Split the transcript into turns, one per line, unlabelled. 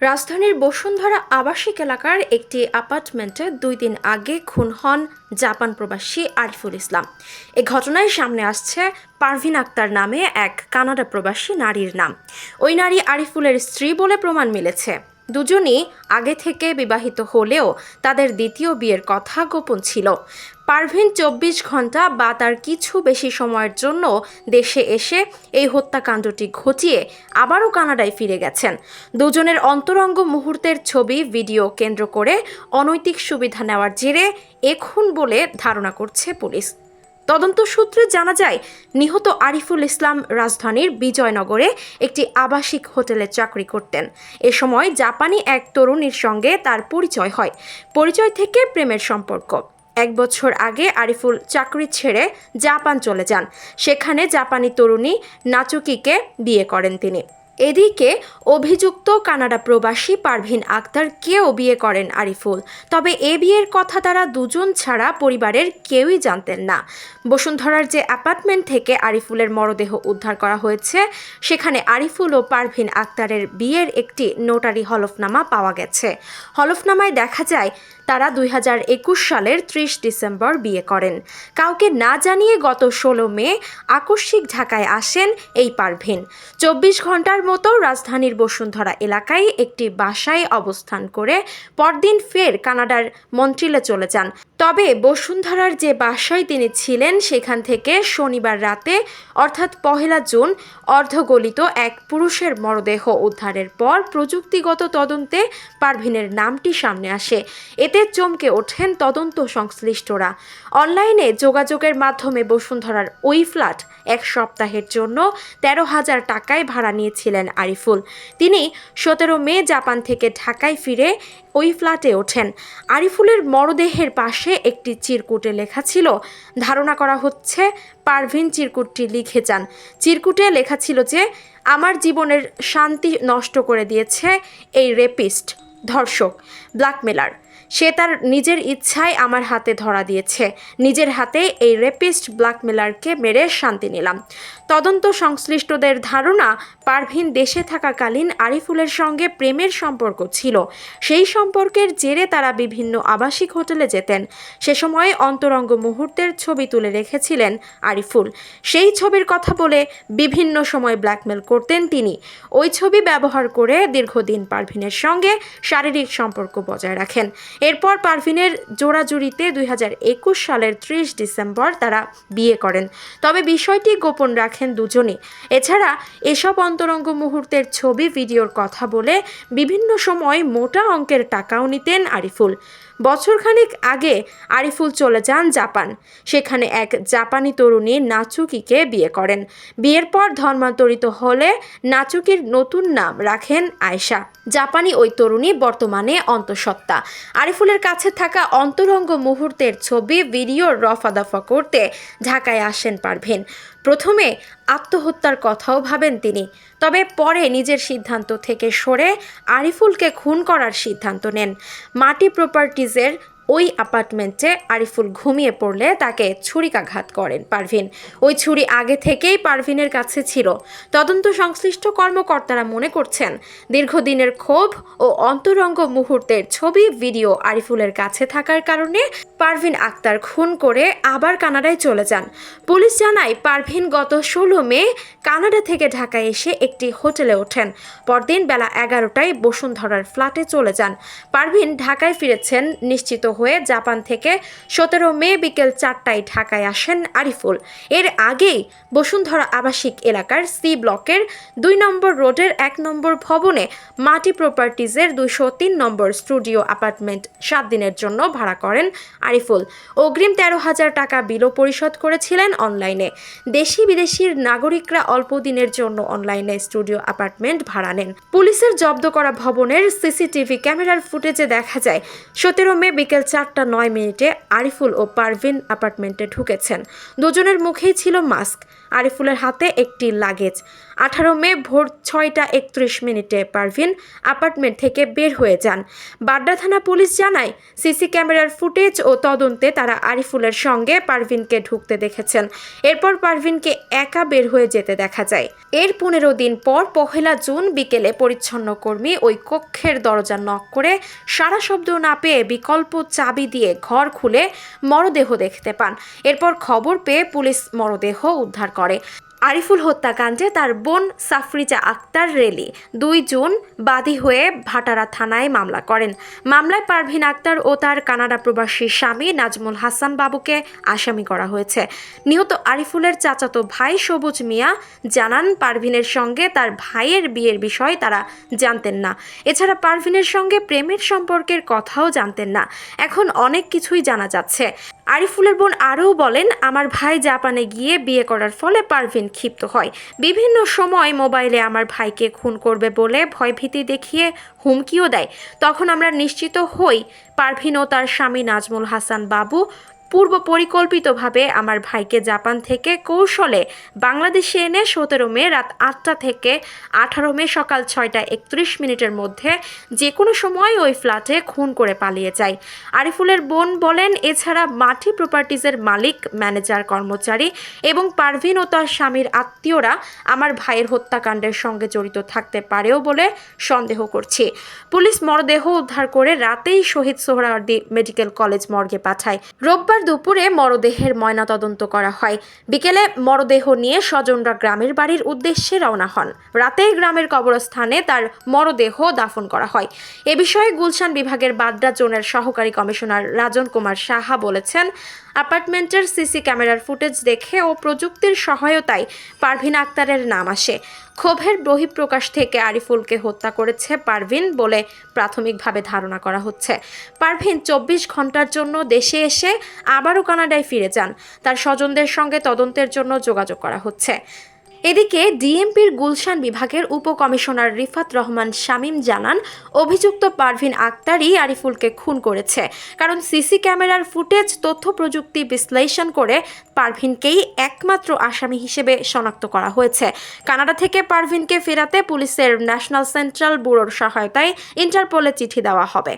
রাজধানীর বসুন্ধরা আবাসিক এলাকার একটি অ্যাপার্টমেন্টে দুই দিন আগে খুন হন জাপান প্রবাসী আরিফুল ইসলাম। এ ঘটনায় সামনে আসছে পারভিন আক্তার নামে এক কানাডা প্রবাসী নারীর নাম। ওই নারী আরিফুলের স্ত্রী বলে প্রমাণ মিলেছে। দুজনই আগে থেকে বিবাহিত হলেও তাদের দ্বিতীয় বিয়ের কথা গোপন ছিল। পারভিন চব্বিশ ঘণ্টা বা তার কিছু বেশি সময়ের জন্য দেশে এসে এই হত্যাকাণ্ডটি ঘটিয়ে আবারও কানাডায় ফিরে গেছেন। দুজনের অন্তরঙ্গ মুহূর্তের ছবি, ভিডিও কেন্দ্র করে অনৈতিক সুবিধা নেওয়ার জেরে এখন বলে ধারণা করছে পুলিশ। তদন্ত সূত্রে জানা যায়, নিহত আরিফুল ইসলাম রাজধানীর বিজয়নগরে একটি আবাসিক হোটেলে চাকরি করতেন। এ সময় জাপানি এক তরুণীর সঙ্গে তার পরিচয় হয়। পরিচয় থেকে প্রেমের সম্পর্ক। এক বছর আগে আরিফুল চাকরি ছেড়ে জাপান চলে যান। সেখানে জাপানি তরুণী নাচুকিকে বিয়ে করেন তিনি। এদিকে অভিযুক্ত কানাডা প্রবাসী পারভিন আক্তারকেও বিয়ে করেন আরিফুল। তবে এ বিয়ের কথা তারা দুজন ছাড়া পরিবারের কেউই জানতেন না। বসুন্ধরার যে অ্যাপার্টমেন্ট থেকে আরিফুলের মরদেহ উদ্ধার করা হয়েছে, সেখানে আরিফুল ও পারভিন আক্তারের বিয়ের একটি নোটারি হলফনামা পাওয়া গেছে। হলফনামায় দেখা যায় তারা দুই হাজার একুশ সালের ত্রিশ ডিসেম্বর বিয়ে করেন। কাউকে না জানিয়ে গত ষোলো মে আকস্মিক ঢাকায় আসেন এই পারভিন। চব্বিশ ঘণ্টার মতো রাজধানীর বসুন্ধরা এলাকায় একটি বাসায় অবস্থান করে পরদিন ফের কানাডার মন্ট্রিলে চলে যান। তবে বসুন্ধরার যে বাসায় তিনি ছিলেন, সেখান থেকে শনিবার রাতে, অর্থাৎ পহেলা জুন, অর্ধগলিত এক পুরুষের মরদেহ উদ্ধারের পর প্রযুক্তিগত তদন্তে পারভিনের নামটি সামনে আসে। এতে চমকে ওঠেন তদন্ত সংশ্লিষ্টরা। অনলাইনে যোগাযোগের মাধ্যমে বসুন্ধরার ওই ফ্ল্যাট এক সপ্তাহের জন্য তেরো হাজার টাকায় ভাড়া নিয়েছিলেন আরিফুল। তিনি সতেরো মে জাপান থেকে ঢাকায় ফিরে ওই ফ্ল্যাটে ওঠেন। আরিফুলের মরদেহের পাশে একটি চিরকুটে লেখা ছিল, ধারণা করা হচ্ছে পারভিন চিরকুটটি লিখে যান। চিরকুটে লেখা ছিল যে, আমার জীবনের শান্তি নষ্ট করে দিয়েছে এই রেপিস্ট, ধর্ষক, ব্ল্যাকমেলার। সে তার নিজের ইচ্ছায় আমার হাতে ধরা দিয়েছে। নিজের হাতে এই রেপিস্ট ব্ল্যাকমেলারকে মেরে শান্তি নিলাম। তদন্ত সংশ্লিষ্টদের ধারণা, পারভিন দেশে থাকাকালীন আরিফুলের সঙ্গে প্রেমের সম্পর্ক ছিল। সেই সম্পর্কের জেরে তারা বিভিন্ন আবাসিক হোটেলে যেতেন। সে সময় অন্তরঙ্গ মুহূর্তের ছবি তুলে রেখেছিলেন আরিফুল। সেই ছবির কথা বলে বিভিন্ন সময় ব্ল্যাকমেল করতেন তিনি। ওই ছবি ব্যবহার করে দীর্ঘদিন পারভিনের সঙ্গে শারীরিক সম্পর্ক বজায় রাখেন। এরপর পারভিনের জোড়াজুড়িতে দুই হাজার একুশ সালের ত্রিশ ডিসেম্বর তারা বিয়ে করেন। তবে বিষয়টি গোপন রাখেন দুজনে এছাড়া এসব অন্তরঙ্গ মুহূর্তের ছবি, ভিডিওর কথা বলে বিভিন্ন সময় মোটা অঙ্কের টাকাও নিতেন আরিফুল। বছরখানেক আগে আরিফুল চলে যান জাপান। সেখানে এক জাপানি তরুণী নাচুকিকে বিয়ে করেন। বিয়ের পর ধর্মান্তরিত হলে নাচুকির নতুন নাম রাখেন আয়শা। জাপানি ওই তরুণী বর্তমানে অন্তঃসত্ত্বা। আরিফুলের কাছে থাকা অন্তরঙ্গ মুহূর্তের ছবি ভিডিওর রফাদফা করতে ঢাকায় আসেন পারভেন। প্রথমে আত্মহত্যার কথাও ভাবেন তিনি। তবে পরে নিজের সিদ্ধান্ত থেকে সরে আরিফুলকে খুন করার সিদ্ধান্ত নেন। মাটি প্রপার্টিজের ওই অ্যাপার্টমেন্টে আরিফুল ঘুমিয়ে পড়লে তাকে ছুরিকাঘাত করেন পারভিন। ওই ছুরি আগে থেকেই পারভিনের কাছে ছিল। তদন্ত সংশ্লিষ্ট কর্মকর্তারা মনে করছেন, দীর্ঘদিনের ক্ষোভ ও অন্তরঙ্গ মুহূর্তের ছবি ভিডিও আরিফুলের কাছে থাকার কারণে পারভিন আক্তার খুন করে আবার কানাডায় চলে যান। পুলিশ জানায়, পারভিন গত ষোলো মে কানাডা থেকে ঢাকায় এসে একটি হোটেলে ওঠেন। পরদিন বেলা এগারোটায় বসুন্ধরার ফ্ল্যাটে চলে যান। পারভিন ঢাকায় ফিরেছেন নিশ্চিত হয়ে জাপান থেকে সতেরো মে বিকেল চারটায় ঢাকায় আসেন আরিফুল। এর আগেই বসুন্ধরা আবাসিক এলাকার সি ব্লকের দুই নম্বর রোডের এক নম্বর ভবনে মাটি প্রপার্টিজের দুইশো তিন নম্বর স্টুডিও অ্যাপার্টমেন্ট সাত দিনের জন্য ভাড়া করেন আরিফুল। অগ্রিম তেরো হাজার টাকা বিলও পরিশোধ করেছিলেন অনলাইনে। দেশি বিদেশির নাগরিকরা অল্প দিনের জন্য অনলাইনে স্টুডিও অ্যাপার্টমেন্ট ভাড়া নেন। পুলিশের জব্দ করা ভবনের সিসিটিভি ক্যামেরার ফুটেজে দেখা যায়, সতেরো মে বিকেল চারটা নয় মিনিটে আরিফুল ও পারভিন অ্যাপার্টমেন্টে ঢুকেছেন। দুজনের মুখেই ছিল মাস্ক। আরিফুলের হাতে একটি লাগেজ। আঠারো মে ভোর ছয়টা একত্রিশ মিনিটে পারভিন অ্যাপার্টমেন্ট থেকে বের হয়ে যান। বাড্ডা থানা পুলিশ জানায়, সিসি ক্যামেরার ফুটেজ ও তদন্তে তারা আরিফুলের সঙ্গে পারভিনকে ঢুকতে দেখেছেন। এরপর পারভিনকে একা বের হয়ে যেতে দেখা যায়। এর পনেরো দিন পর পহেলা জুন বিকেলে পরিচ্ছন্ন কর্মী ওই কক্ষের দরজা নক করে সারা শব্দ না পেয়ে বিকল্প চাবি দিয়ে ঘর খুলে মরদেহ দেখতে পান। এরপর খবর পেয়ে পুলিশ মরদেহ উদ্ধার করে। আরিফুল হত্যাকাণ্ডে তার বোন সাফরিজা আক্তার রেলি। দুই জুন বাদী হয়ে ভাটারা থানায় মামলা করেন। মামলায় পারভিন আক্তার ও তার কানাডা প্রবাসী স্বামী নাজমুল হাসান বাবুকে আসামি করা হয়েছে। নিহত আরিফুলের চাচাতো ভাই সবুজ মিয়া জানান, পারভিনের সঙ্গে তার ভাইয়ের বিয়ের বিষয় তারা জানতেন না। এছাড়া পারভিনের সঙ্গে প্রেমের সম্পর্কের কথাও জানতেন না। এখন অনেক কিছুই জানা যাচ্ছে। আরিফুলের বোন আরও বলেন, আমার ভাই জাপানে গিয়ে বিয়ে করার ফলে পারভিন ক্ষিপ্ত হয়। বিভিন্ন সময় মোবাইলে আমার ভাইকে খুন করবে বলে ভয়ভীতি দেখিয়ে হুমকিও দেয়। তখন আমরা নিশ্চিত হই পারভিন ও তার স্বামী নাজমুল হাসান বাবু পূর্ব পরিকল্পিতভাবে আমার ভাইকে জাপান থেকে কৌশলে বাংলাদেশে এনে সতেরো মে রাত আটটা থেকে আঠারো মে সকাল ছয়টা একত্রিশ মিনিটের মধ্যে যে কোনো সময় ওই ফ্ল্যাটে খুন করে পালিয়ে যায়। আরিফুলের বোন বলেন, এছাড়া মাটি প্রপার্টিজের মালিক, ম্যানেজার, কর্মচারী এবং পারভিন ও তার স্বামীর আত্মীয়রা আমার ভাইয়ের হত্যাকাণ্ডের সঙ্গে জড়িত থাকতে পারেও বলে সন্দেহ করছি। পুলিশ মরদেহ উদ্ধার করে রাতেই শহীদ সোহরাওয়ার্দী মেডিকেল কলেজ মর্গে পাঠায়। রোববার দুপুরে মরদেহের ময়নাতদন্ত করা হয়। বিকেলে মরদেহ নিয়ে স্বজনরা গ্রামের বাড়ির উদ্দেশ্যে রওনা হন। রাতে গ্রামের কবরস্থানে তার মরদেহ দাফন করা হয়। এ বিষয়ে গুলশান বিভাগের বাড্ডা জোনের সহকারী কমিশনার রাজন কুমার সাহা বলেছেন, অ্যাপার্টমেন্টের সিসি ক্যামেরার ফুটেজ দেখে ও প্রযুক্তির সহায়তায় পারভিন আক্তারের নাম আসে। ক্ষোভের বহিঃপ্রকাশ থেকে আরিফুলকে হত্যা করেছে পারভিন বলে প্রাথমিকভাবে ধারণা করা হচ্ছে। পারভিন চব্বিশ ঘণ্টার জন্য দেশে এসে আবারও কানাডায় ফিরে যান। তার স্বজনদের সঙ্গে তদন্তের জন্য যোগাযোগ করা হচ্ছে। এদিকে ডিএমপির গুলশান বিভাগের উপকমিশনার রিফাত রহমান শামীম জানান, অভিযুক্ত পারভিন আক্তারই আরিফুলকে খুন করেছে। কারণ সিসি ক্যামেরার ফুটেজ, তথ্য প্রযুক্তি বিশ্লেষণ করে পারভিনকেই একমাত্র আসামি হিসেবে শনাক্ত করা হয়েছে। কানাডা থেকে পারভিনকে ফেরাতে পুলিশের ন্যাশনাল সেন্ট্রাল ব্যুরোর সহায়তায় ইন্টারপোলে চিঠি দেওয়া হবে।